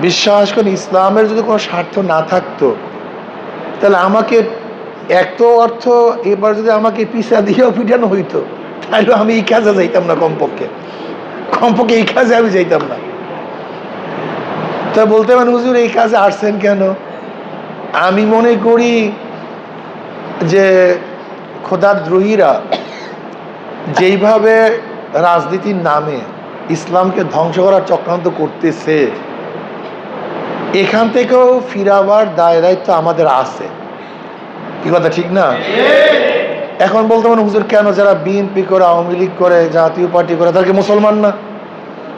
বিশ্বাস করেন, ইসলামের যদি কোনো স্বার্থ না থাকতো, তাহলে আমাকে এক তো অর্থ এবার যদি আমাকে পিসা দিয়েও পিটানো হইতো তাহলে আমি এই কাজে যাইতাম না কমপক্ষে। কমপক্ষে এই কাজে আমি যাইতাম না। তা বলতে পারেন, হুজুর, এই কাজে আসছেন কেন? আমি মনে করি যে খোদাদ্রোহীরা যেইভাবে রাজনীতির নামে ইসলামকে ধ্বংস করার চক্রান্ত করতেছে এখান থেকেও ফিরাবার দায় দায়িত্ব আমাদের আছে। কি কথা, ঠিক না? এখন বলতে পারেন, হুজুর, কেন যারা বিএনপি করে, আওয়ামী লীগ করে, জাতীয় পার্টি করে, তারা কি মুসলমান না?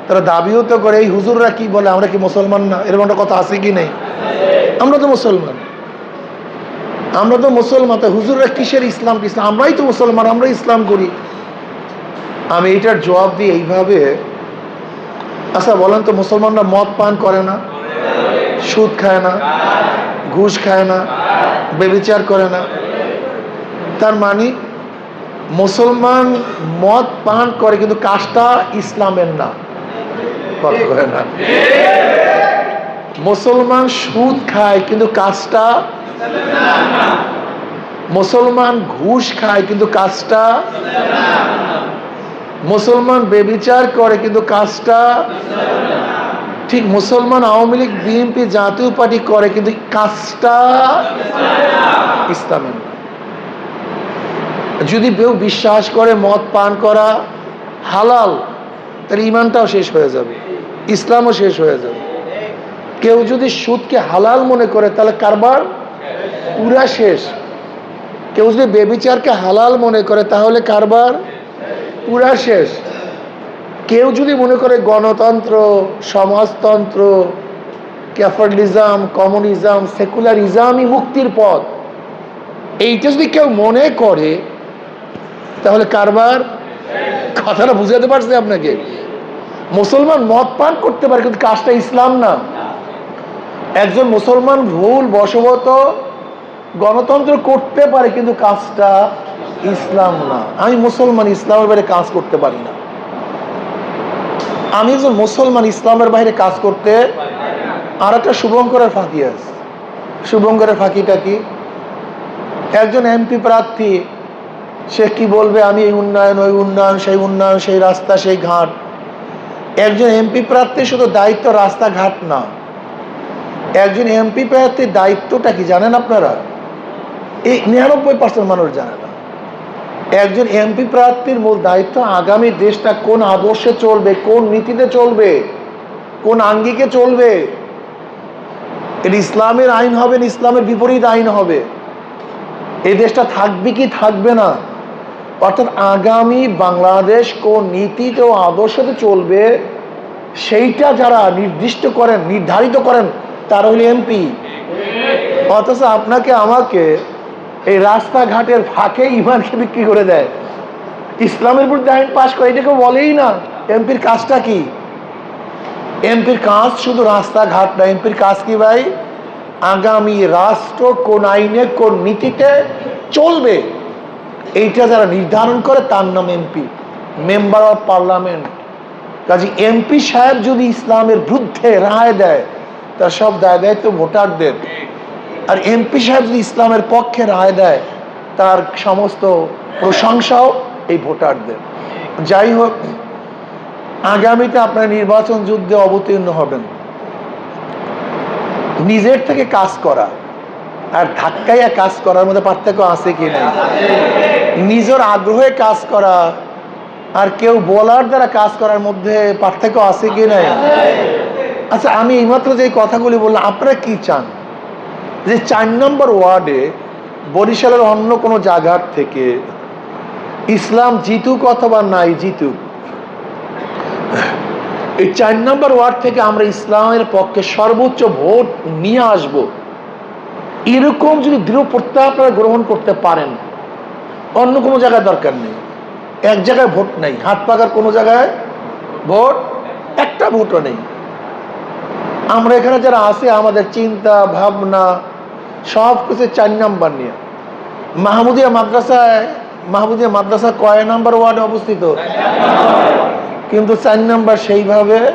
তারা দাবিও তো করে, এই হুজুররা কি বলে, আমরা কি মুসলমান না? এরকম একটা কথা আছে কি নেই? আমরা তো মুসলমান। আমরা তো মুসলমান, তো হুজুররা কিসের ইসলাম? কি ইসলাম আমরাই তো মুসলমান আমরা ইসলাম করি। আমি এটার জবাব দিই এইভাবে। আচ্ছা বলেন তো, মুসলমানরা মদ পান করে না? সুদ খায় না, ঘুষ খায় না, বেবিচার করে না। তার মানে মুসলমান মদ পান করে কিন্তু কাজটা ইসলামের না। মুসলমান সুদ খায় কিন্তু কাজটা মুসলমান ঘুষ খায় কিন্তু কাজটা মুসলমান বেবিচার করে কিন্তু কাজটা ঠিক মুসলমান আওয়ামী লীগ, বিএনপি জাতীয় পার্টি করে, কিন্তু কাজটা ইসলামের যদি কেউ বিশ্বাস করে, মদ পান করা হালাল তার ইমানটাও শেষ হয়ে যাবে, ইসলামও শেষ হয়ে যাবে। কেউ যদি সুদকে হালাল মনে করে, তাহলে কারবার পুরা শেষ। কেউ যদি বেবিচারকে হালাল মনে করে, তাহলে কারবার পুরা শেষ। কেউ যদি মনে করে গণতন্ত্র, সমাজতন্ত্র, ক্যাফার্ডিজম, কমিউনিজম সেকুলারিজমই মুক্তির পথ, এইটা যদি কেউ মনে করে, তাহলে কারবার কথাটা বুঝাতে পারছে আপনাকে। মুসলমান মত পান করতে পারে, কিন্তু কাজটা ইসলাম না। একজন মুসলমান ভুল বশবত গণতন্ত্র করতে পারে, কিন্তু কাজটা ইসলাম না। আমি মুসলমান, ইসলামের বাইরে কাজ করতে পারি না। আমি একজন মুসলমান ইসলামের বাইরে কাজ করতে আর একটা শুভঙ্করের ফাঁকি আছে। শুভঙ্করের ফাঁকিটা কি? একজন এমপি প্রার্থী, সে কি বলবে? আমি এই উন্নয়ন, ওই উন্নয়ন, সেই উন্নয়ন, সেই রাস্তা, সেই ঘাট। একজন এমপি প্রার্থী শুধু দায়িত্ব রাস্তাঘাট না। একজন এমপি প্রার্থীর দায়িত্বটা কি জানেন আপনারা? এই নিরানব্বই পার্সেন্ট মানুষ জানে না। একজন এমপি প্রার্থীর মূল দায়িত্ব আগামী দেশটা কোন আদর্শে চলবে, কোন নীতিতে চলবে, কোন আঙ্গিকে চলবে? এর ইসলামের আইন হবে না ইসলামের বিপরীত আইন হবে। এই দেশটা থাকবে কি থাকবে না? অর্থাৎ আগামী বাংলাদেশ কোন নীতিতে ও আদর্শতে চলবে, সেইটা যারা নির্দিষ্ট করেন, নির্ধারিত করেন, তারা হলো এমপি। অথচ আপনাকে, আমাকে এই রাস্তাঘাটের ফাঁকে ইমানকে বিক্রি করে দেয়। ইসলামের বিরুদ্ধে আইন পাশ করে, এটাকে বলেই না। এমপির কাজটা কি? এমপির কাজ শুধু রাস্তাঘাট না, এমপির কাজ কি ভাই? আগামী রাষ্ট্র কোন আইনে, কোন নীতিতে চলবে, এইটা যারা নির্ধারণ করে, তার নাম এমপি। Member of parliament. কাজে এমপি সাহেব যদি ইসলামের বিরুদ্ধে রায় দেয়, তার সব দায় দায়িত্ব ভোটারদের। আর এমপি সাহেব যদি ইসলামের পক্ষে রায় দেয়, তার সমস্ত প্রশংসাও এই ভোটারদের। যাই হোক, আগামীতে আপনার নির্বাচন যুদ্ধে অবতীর্ণ হবেন। নিজের থেকে কাজ করা আর ধাক্কাইয়া কাজ করার মধ্যে পার্থক্য আছে কি নাই? নিজের আগ্রহে কাজ করা আর কেউ বলার দ্বারা কাজ করার মধ্যে পার্থক্য আছে কি নাই? আচ্ছা আমি এইমাত্র যে কথাগুলি বললাম, আপনারা কি চান? যে চার নম্বর ওয়ার্ডে বরিশালের অন্য কোনো জায়গার থেকে ইসলাম জিতুক অথবা নাই জিতুক, এই চার নম্বর ওয়ার্ড থেকে আমরা ইসলামের পক্ষে সর্বোচ্চ ভোট নিয়ে আসব। এরকম যদি দৃঢ় প্রত্যয় আপনারা গ্রহণ করতে পারেন, অন্য কোনো জায়গায় দরকার নেই। এক জায়গায় ভোট নেই হাত পাকার কোনো জায়গায় ভোট, একটা ভোটও নেই। আমরা এখানে যারা আছে, আমাদের চিন্তা, ভাবনা সব কিছু চার নাম্বার নিয়ে। মাহমুদিয়া মাদ্রাসায়, মাহমুদিয়া মাদ্রাসা কয় নাম্বার ওয়ার্ডে অবস্থিত? কিন্তু চার নাম্বার সেইভাবে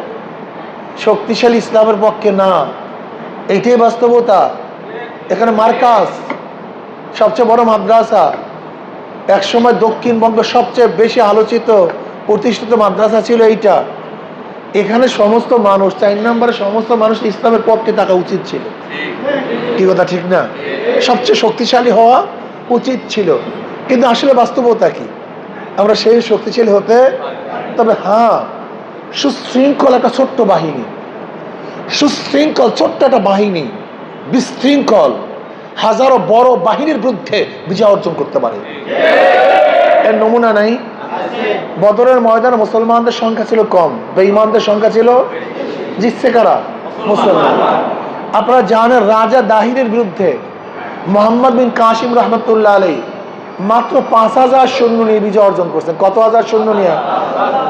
শক্তিশালী ইসলামের পক্ষে না। এটাই বাস্তবতা। এখানে মার্কাস সবচেয়ে বড় মাদ্রাসা। একসময় দক্ষিণবঙ্গ সবচেয়ে বেশি আলোচিত, প্রতিষ্ঠিত মাদ্রাসা ছিল এইটা। এখানে সমস্ত মানুষ, চার নম্বরে সমস্ত মানুষ ইসলামের পক্ষে থাকা উচিত ছিল। কি কথা, ঠিক না? সবচেয়ে শক্তিশালী হওয়া উচিত ছিল। কিন্তু আসলে বাস্তবতা কি? আমরা সেই শক্তিশালী হতে, তবে হ্যাঁ সুশৃঙ্খল একটা ছোট্ট বাহিনী। সুশৃঙ্খল, ছোট্ট একটা বাহিনী, বিশৃঙ্খল, হাজারো বড় বাহিনীর বিরুদ্ধে বিজয় অর্জন করতে পারে। এর নমুনা নাই। বদরের ময়দানে মুসলমানদের সংখ্যা ছিল কম, বেঈমানদের সংখ্যা ছিল জিতছে কারা? মুসলমান। আপনারা জানেন রাজা দাহিরের বিরুদ্ধে মোহাম্মদ বিন কাসিম রহমতুল্লাহ আলী মাত্র পাঁচ হাজার সৈন্য নিয়ে বিজয় অর্জন করছেন। কত হাজার সৈন্য নিয়ে?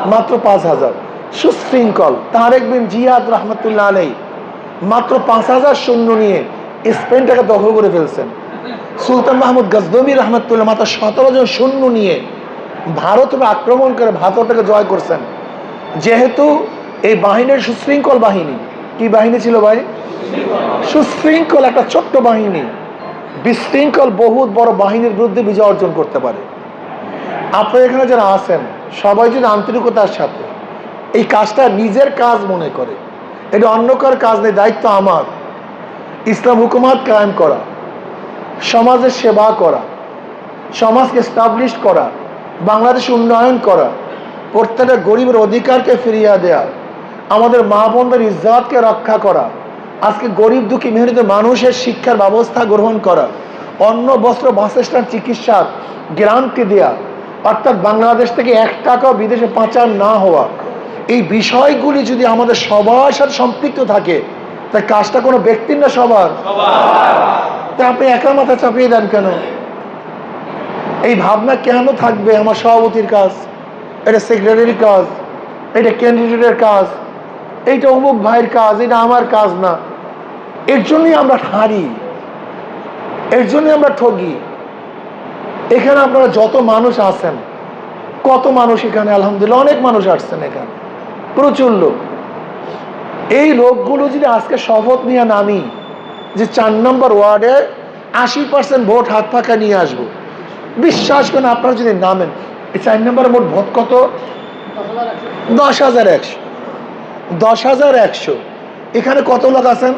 মাত্র পাঁচ হাজার। সুশৃঙ্খল। তারেক বিন জিয়াদ রহমতুল্লাহ আলী মাত্র পাঁচ হাজার সৈন্য নিয়ে স্পেনটাকে দখল করে ফেলছেন। সুলতান মাহমুদ গজদমি রহমতুল্লাহ মাত্র সতেরো জন সৈন্য নিয়ে ভারতকে আক্রমণ করে ভারতটাকে জয় করছেন। যেহেতু এই বাহিনীর সুশৃঙ্খল বাহিনী, কি বাহিনী ছিল ভাই? সুশৃঙ্খল, একটা ছোট্ট বাহিনী। বিশৃঙ্খল বহুত বড় বাহিনীর বিরুদ্ধে বিজয় অর্জন করতে পারে। আপনারা এখানে যারা আছেন, সবাই যদি আন্তরিকতার সাথে এই কাজটা নিজের কাজ মনে করে, এটা অন্য কার কাজ নেই, দায়িত্ব আমার। ইসলাম হুকুমাত কায়েম করা, সমাজের সেবা করা, সমাজকে স্টাবলিশ করা বাংলাদেশ উন্নয়ন করা প্রত্যেকটা গরিবের অধিকারকে ফিরিয়ে দেয়া আমাদের মা বোনদের ইজ্জাতকে রক্ষা করা আজকে গরিব দুঃখী মেহনত মানুষের শিক্ষার ব্যবস্থা গ্রহণ করা অন্ন বস্ত্র বাসস্থান চিকিৎসার গ্রান্টি দেয়া অর্থাৎ বাংলাদেশ থেকে এক টাকাও বিদেশে পাচার না হওয়া এই বিষয়গুলি যদি আমাদের সবার সাথে সম্পৃক্ত থাকে তাই কাজটা কোনো ব্যক্তির না সবার। তা আপনি একা মাথা চাপিয়ে দেন কেন? এই ভাবনা কেন থাকবে আমার সভাপতির কাজ? এটা সেক্রেটারির কাজ, এটা ক্যান্ডিডেটের কাজ, এইটা অমুক ভাইয়ের কাজ, এটা আমার কাজ না। এর জন্যই আমরা হারি এর জন্যই আমরা ঠগি। এখানে আপনারা যত মানুষ আছেন, কত মানুষ এখানে, আলহামদুলিল্লাহ অনেক মানুষ আসছেন এখানে, প্রচুর লোক। এই লোকগুলো যদি আজকে শপথ নিয়ে নামি, যে চার নম্বর ওয়ার্ডে আশি পার্সেন্ট ভোট হাত ফাঁকা নিয়ে আসব বিশ্বাস করেন, আপনারা যদি নামেন, এই চার নম্বর মোট ভোট কত? দশ হাজার একশো। দশ হাজার একশো। এখানে কত লোক আছেন?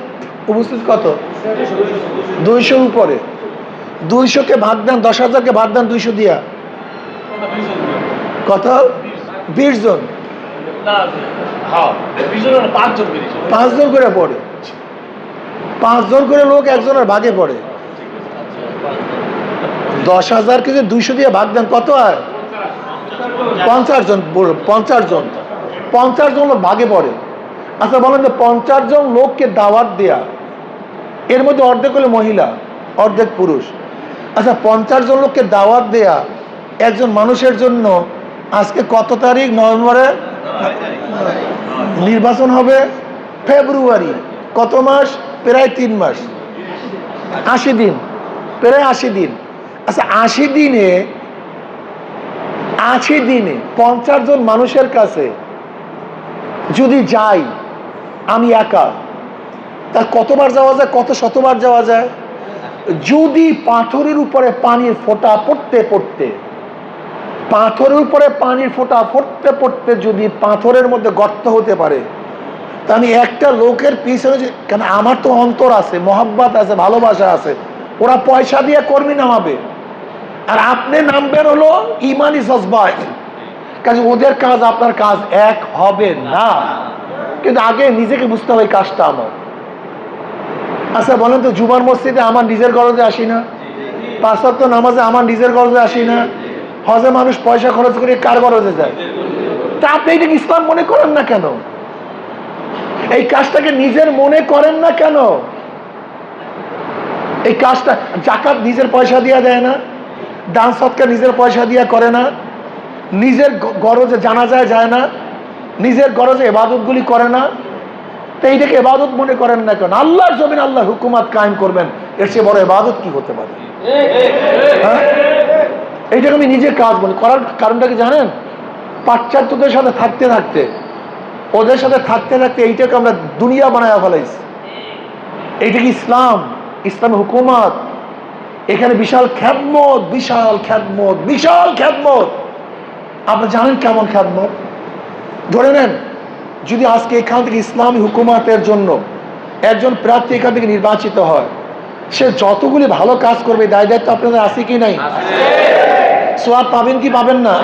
উপস্থিত কত? দুইশোর উপরে। দুইশোকে ভাগ দেন, দশ হাজারকে ভাগ দেন, দুইশো দিয়া। কত? বিশ জন। পাঁচজন করে পড়ে। পাঁচজন করে লোক একজনের ভাগে পড়ে। দশ হাজার কে যদি দুইশো দিয়ে ভাগ দেন কত আর? পঞ্চাশ জন পঞ্চাশ জন। পঞ্চাশ জন লোক ভাগে পড়ে। আচ্ছা বলেন যে পঞ্চাশ জন লোককে দাওয়াত দেয়া, এর মধ্যে অর্ধেক হলো মহিলা, অর্ধেক পুরুষ। আচ্ছা পঞ্চাশ জন লোককে দাওয়াত দেয়া একজন মানুষের জন্য আজকে কত তারিখ? নভেম্বরে? নির্বাচন হবে ফেব্রুয়ারি। কত মাস? প্রায় তিন মাস। আশি দিন। প্রায় আশি দিন। আচ্ছা আশি দিনে আশি দিনে পঞ্চাশ জন মানুষের কাছে যদি যাই, আমি একা, তা কতবার যাওয়া যায়, কত শতবার যাওয়া যায়? যদি পাথরের উপরে পানির ফোঁটা পড়তে পড়তে, পাথরের উপরে পানির ফোঁটা পড়তে পড়তে যদি পাথরের মধ্যে গর্ত হতে পারে, তা আমি একটা লোকের পিছনে কেন আমার তো অন্তর আছে, মহাব্বাত আছে, ভালোবাসা আছে, ওরা পয়সা দিয়ে কর্মী নামাবে। আর আপনি নামবেন হলো ইমানি জজবায় কাজে ওদের কাজ, আপনার কাজ এক হবে না। কিন্তু আগে নিজেকে বুঝতে হবে কাজটা আমার। আচ্ছা বলেন তো, জুমার মসজিদে আমার নিজের গরজে আসি না? ওয়াক্ত নামাজে আমার নিজের গরজে আসি না? হজে মানুষ পয়সা খরচ করে কার গরজে যায়? তা আপনি এটাকে ইসলাম মনে করেন না কেন? এই কাজটাকে নিজের মনে করেন না কেন? এই কাজটা, জাকাত নিজের পয়সা দিয়ে দেয় না? দান সৎকার নিজের পয়সা দিয়ে করে না, নিজের গরজে জানা যায় যায় না, নিজের গরজে এবাদতগুলি করে না। তো এইটাকে এবাদত মনে করেন না কেন? আল্লাহর জমিন আল্লাহ হুকুমাত কায়েম করবেন, এর চেয়ে বড় এবাদত কি হতে পারে? হ্যাঁ? এইটাকে আমি নিজের কাজ মনে করার কারণটা কি জানেন? পাশ্চাত্যদের সাথে থাকতে থাকতে, ওদের সাথে থাকতে থাকতে এইটাকে আমরা দুনিয়া বানায় ফেলাইছি। এইটা কি ইসলাম? ইসলামী হুকুমত। এখানে বিশাল খ্যাতমত বিশাল খ্যাতমত বিশাল খ্যাতমত। আপনি জানেন কেমন খ্যাতমত? ধরে নেন যদি আজকে এখান থেকে ইসলামী হুকুমাতের জন্য একজন প্রার্থী এখান থেকে নির্বাচিত হয় সে যতগুলি ভালো কাজ করবে দায় দায়িত্ব আপনাদের আছে কি নাই? সোয়াব পাবেন কি পাবেন না?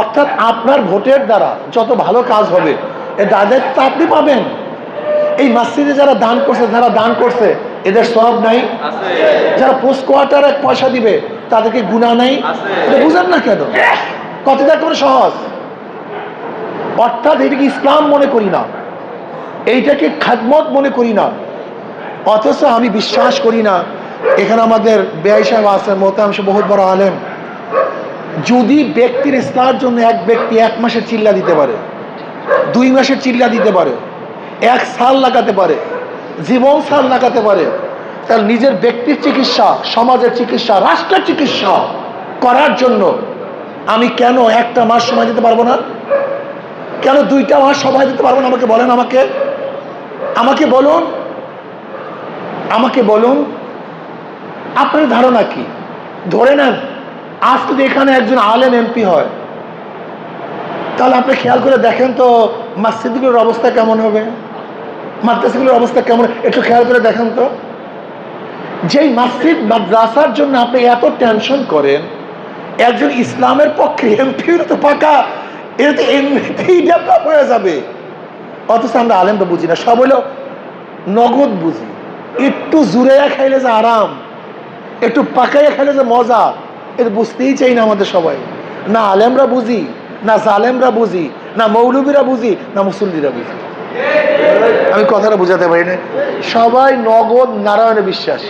অর্থাৎ আপনার ভোটের দ্বারা যত ভালো কাজ হবে এর দায় দায়িত্ব আপনি পাবেন। এই মসজিদে যারা দান করছে যারা দান করছে এদের সব নাই? যারা পোস্ট কোয়ার্টার এক পয়সা দিবে তাদেরকে গুণা নাই? এটা বুঝেন না কেন? কতটা করে সহজ। অর্থাৎ এটাকে ইসলাম মনে করি না। এইটাকে খাদমত মনে করি না। অথচ আমি বিশ্বাস করি না। এখানে আমাদের বেআই সাহেব আছেন মোহতাম সে বহুত বড় আলেম। যদি ব্যক্তির ইসলার জন্য এক ব্যক্তি এক মাসের চিল্লা দিতে পারে দুই মাসের চিল্লা দিতে পারে এক সাল লাগাতে পারে জীবন সার লাগাতে পারে। তার নিজের ব্যক্তির চিকিৎসা, সমাজের চিকিৎসা, রাষ্ট্রের চিকিৎসা করার জন্য আমি কেন একটা মাস সময় দিতে পারব না? কেন দুইটা মাস সময় দিতে পারব না? আমাকে বলেন আমাকে। আমাকে বলুন। আমাকে বলুন। আপনার ধারণা কি? ধরে নেন, আজ যদি এখানে একজন আলেম এমপি হয়, তাহলে আপনি খেয়াল করে দেখেন তো মসজিদগুলোর অবস্থা কেমন হবে? মাদ্রাসাগুলোর অবস্থা কেমন? একটু খেয়াল করে দেখেন তো। যেই মসজিদ, মাদ্রাসার জন্য আপনি এত টেনশন করেন, একজন ইসলামের পক্ষে এমপি তো পাকা এটা এমনিতেই ডেভেলপ হয়ে যাবে। অথচ আমরা বুঝি না। সব হলো নগদ বুঝি। একটু জুড়েয়া খাইলে যে আরাম, একটু পাকাইয়া খাইলে যে মজা, এটা বুঝতেই চাই না আমাদের সবাই। না আলেমরা বুঝি, না জালেমরা বুঝি, না মৌলবীরা বুঝি, না মুসল্লিরা বুঝি। আমি কথাটা বুঝাতে পারি না সবাই নগদ নারায়ণে বিশ্বাস।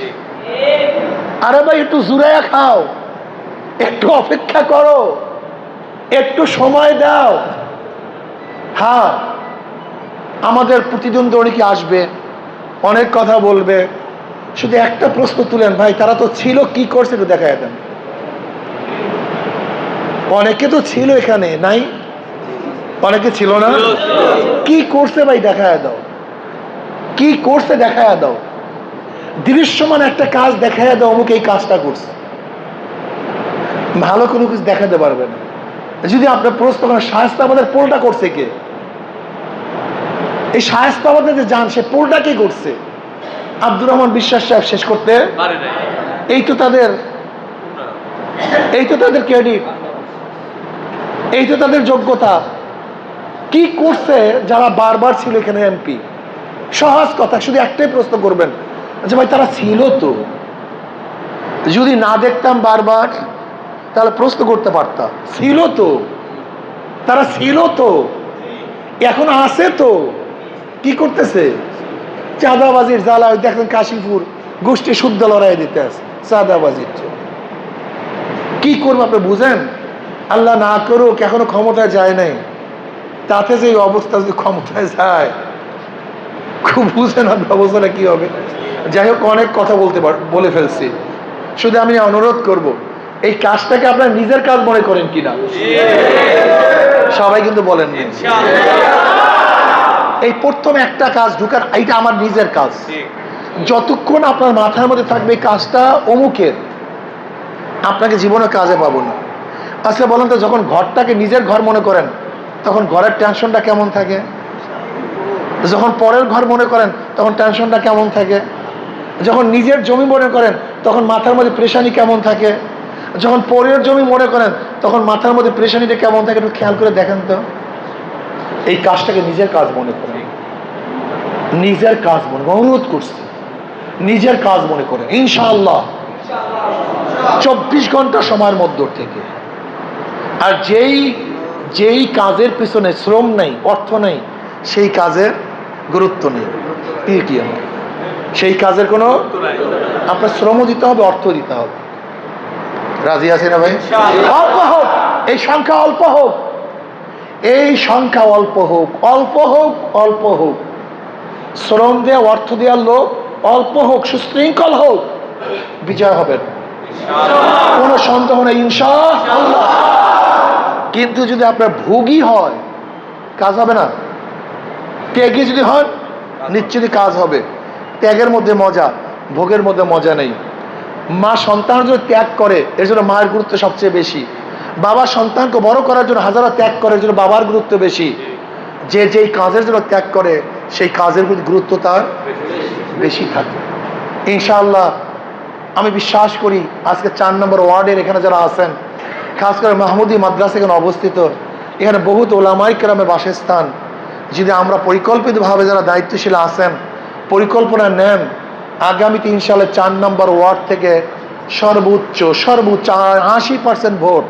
আরে ভাই, একটু জুড়াইয়া খাও। একটু অপেক্ষা করো। একটু সময় দাও। হ্যাঁ আমাদের প্রতিদ্বন্দ্বী অনেকে আসবে, অনেক কথা বলবে। শুধু একটা প্রশ্ন তুলেন, ভাই, তারা তো ছিল, কি করছে একটু দেখা দেন। অনেকে তো ছিল এখানে, নাই? অনেকে ছিল না? কি করছে ভাই দেখায় দাও। কি করছে দেখায় দাও। দৃশ্যমান একটা কাজ দেখায় দাও অমুক এই কাজটা করছে। ভালো কোনো কিছু দেখাতে পারবে না। যদি আপনার প্রশ্ন করেন শায়স্তা আমাদের পোলটা করছে কে? এই শায়স্তা আমাদের যে যান সে পোলটা কে করছে? আব্দুর রহমান বিশ্বাস সাহেব শেষ করতে? এই তো তাদের এই তো তাদের ক্রেডিট এই তো তাদের যোগ্যতা। কি করছে যারা বারবার ছিল এখানে এমপি সহজ কথা, শুধু একটাই প্রশ্ন করবেন। যে ভাই, তারা ছিল তো? যদি না দেখতাম বারবার, তাহলে প্রশ্ন করতে পারতাম। ছিল তো? তারা ছিল তো? এখন আছে তো? কি করতেছে? চাঁদাবাজির জ্বালা দেখেন কাশীপুর গোষ্ঠী শুদ্ধ লড়াই দিতে আছে, চাঁদাবাজির। কি করব আপনি বুঝেন? আল্লাহ না করুক, এখনও ক্ষমতায় যায় নাই। তাতে যে অবস্থা যদি ক্ষমতায় যায়, খুব বুঝে না ব্যবস্থাটা কি হবে। যাই হোক, অনেক কথা বলতে পার বলে ফেলছি। শুধু আমি অনুরোধ করব, এই কাজটাকে আপনার নিজের কাজ মনে করেন কিনা সবাই কিন্তু বলেন এই প্রথম একটা কাজ ঢুকার, এইটা আমার নিজের কাজ। যতক্ষণ আপনার মাথার মধ্যে থাকবে এই কাজটা অমুকের, আপনাকে জীবনে কাজে পাবো না। আচ্ছা বলেন তো, যখন ঘরটাকে নিজের ঘর মনে করেন তখন ঘরের টেনশনটা কেমন থাকে? যখন পরের ঘর মনে করেন, তখন টেনশনটা কেমন থাকে? যখন নিজের জমি মনে করেন, তখন মাথার মধ্যে প্রেশানি কেমন থাকে? যখন পরের জমি মনে করেন, তখন মাথার মধ্যে প্রেশানিটা কেমন থাকে, একটু খেয়াল করে দেখেন তো। এই কাজটাকে নিজের কাজ মনে করেন। নিজের কাজ মনে অনুরোধ করছি। নিজের কাজ মনে করেন, ইনশাআল্লাহ। চব্বিশ ঘণ্টা সময়ের মধ্য থেকে। আর যেই যেই কাজের পিছনে শ্রম নেই অর্থ নেই সেই কাজের গুরুত্ব নেই। কি কি আমার? সেই কাজের কোনো আপনার শ্রমও দিতে হবে অর্থ দিতে হবে। রাজি আছে না ভাই? অল্প হোক এই সংখ্যা অল্প হোক এই সংখ্যা অল্প হোক অল্প হোক অল্প হোক। শ্রম দেওয়া অর্থ দেওয়ার লোক অল্প হোক সুশৃঙ্খল হোক বিজয় হবেন কোনো সন্দেহ নেই ইনশা আল্লাহ কিন্তু যদি আপনার ভোগী হয়, কাজ হবে না। ত্যাগী যদি হন নিশ্চিতই কাজ হবে। ত্যাগের মধ্যে মজা, ভোগের মধ্যে মজা নেই। মা সন্তান যদি ত্যাগ করে, এর জন্য মায়ের গুরুত্ব সবচেয়ে বেশি। বাবা সন্তানকে বড় করার জন্য হাজারো ত্যাগ করে, এর জন্য বাবার গুরুত্ব বেশি। যে যেই কাজের জন্য ত্যাগ করে, সেই কাজের প্রতি গুরুত্ব তার বেশি থাকে। ইনশাআল্লাহ, আমি বিশ্বাস করি, আজকে চার নম্বর ওয়ার্ডের এখানে যারা আছেন খাস করে মাহমুদি মাদ্রাসা এখানে অবস্থিত। এখানে বহুত ওলামাই কেরামের বাসস্থান যদি আমরা পরিকল্পিতভাবে যারা দায়িত্বশীল আছেন, পরিকল্পনা নেন, আগামীতে ইনশাআল্লাহ চার নম্বর ওয়ার্ড থেকে সর্বোচ্চ সর্বোচ্চ আশি পার্সেন্ট ভোট।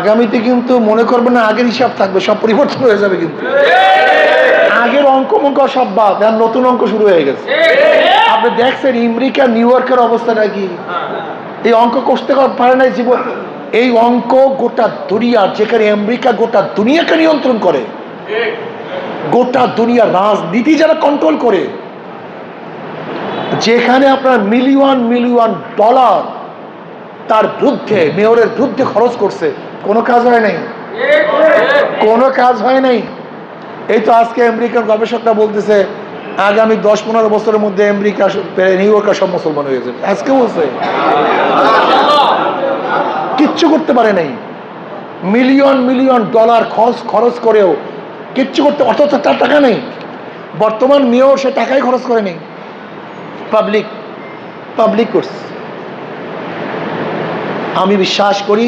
আগামীতে কিন্তু মনে করবেন না, আগের হিসাব থাকবে, সব পরিবর্তন হয়ে যাবে কিন্তু। আগের অঙ্ক মঙ্ক সব বাদ, এখন নতুন অঙ্ক শুরু হয়ে গেছে। আপনি দেখছেন আমেরিকা নিউ ইয়র্কের অবস্থাটা কি? এই অঙ্ক কষতে পারে নাই জীবন এই অঙ্ক গোটা দুনিয়ার যেখানে আমেরিকা গোটা দুনিয়াকে নিয়ন্ত্রণ করে, গোটা দুনিয়ার রাজনীতি যারা কন্ট্রোল করে, যেখানে আপনার মিলিয়ন মিলিয়ন ডলার তার বিরুদ্ধে, মেয়রের বিরুদ্ধে খরচ করছে, কোনো কাজ হয় নাই? কোনো কাজ হয় নাই? এই তো আজকে আমেরিকার গবেষকরা বলতেছে, আগামী দশ পনেরো বছরের মধ্যে আমেরিকা, নিউ ইয়র্কার সব মুসলমান হয়ে যাবে। আজকে বলছে। কিচ্ছু করতে পারে নাই। মিলিয়ন মিলিয়ন ডলার খরচ খরচ করেও কিচ্ছু করতে অথচ তার টাকা নেই। বর্তমান মেয়র সে টাকাই খরচ করে নেই। পাবলিক পাবলিক করছে আমি বিশ্বাস করি,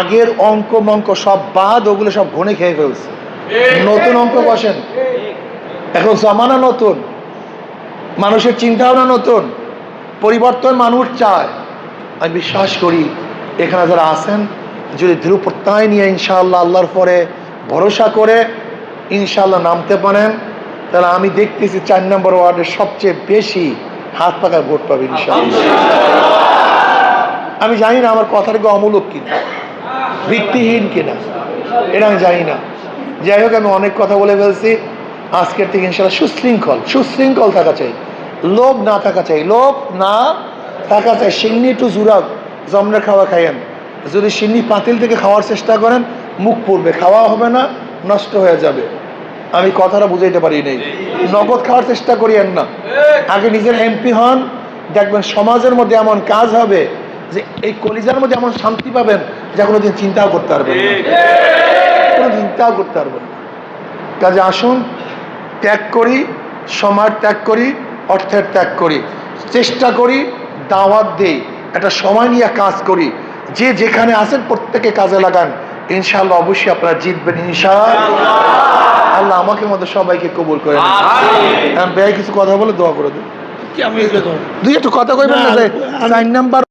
আগের অঙ্ক মঙ্ক সব বাদ, ওগুলো সব ঘনে খেয়ে ফেলছে। নতুন অঙ্ক বসেন এখন জমানা নতুন। মানুষের চিন্তা ভাবনা নতুন। পরিবর্তন মানুষ চায়। আমি বিশ্বাস করি এখানে যারা আছেন, যদি দৃঢ় প্রত্যয় নিয়ে ইনশাআল্লাহ আল্লাহর পরে ভরসা করে ইনশাআল্লাহ নামতে পারেন, তাহলে আমি দেখতেছি চার নম্বর ওয়ার্ডের সবচেয়ে বেশি হাত পাকায় ভোট পাবে ইনশাআল্লাহ। আমি জানি না আমার কথাটা কি অমূলক কিনা, ভিত্তিহীন কিনা, এটা আমি জানি না। যাই হোক, আমি অনেক কথা বলে ফেলছি। আজকের থেকে ইনশাল্লাহ সুশৃঙ্খল সুশৃঙ্খল থাকা চাই, লোভ না থাকা চাই, লোভ না থাকা চাই, সিন্নি টু জুরাক জমনে খাওয়া খাইয়েন। যদি সিন্নি পাতিল থেকে খাওয়ার চেষ্টা করেন, মুখ পড়বে, খাওয়া হবে না, নষ্ট হয়ে যাবে। আমি কথাটা বুঝাইতে পারি নেই। নগদ খাওয়ার চেষ্টা করিয়েন না। আগে নিজের এমপি হন, দেখবেন সমাজের মধ্যে এমন কাজ হবে যে এই কলিজার মধ্যে এমন শান্তি পাবেন যা কোনোদিন চিন্তাও করতে পারবেন কোনো চিন্তাও করতে পারবেন কাজে আসুন, ত্যাগ করি, সমাজ ত্যাগ করি, অর্থের ত্যাগ করি। চেষ্টা করি, দাওয়াত দিই। একটা সময় নিয়ে কাজ করি। যে যেখানে আছেন প্রত্যেকে কাজে লাগান। ইনশাল্লাহ অবশ্যই আপনারা জিতবেন ইনশাআল্লাহ আল্লাহ। আমাকে মতো সবাইকে কবুল করে ব্যয় কিছু কথা বলে দোয়া করে দিন। দুই একটু কথা কইবেন না, চার নাম্বার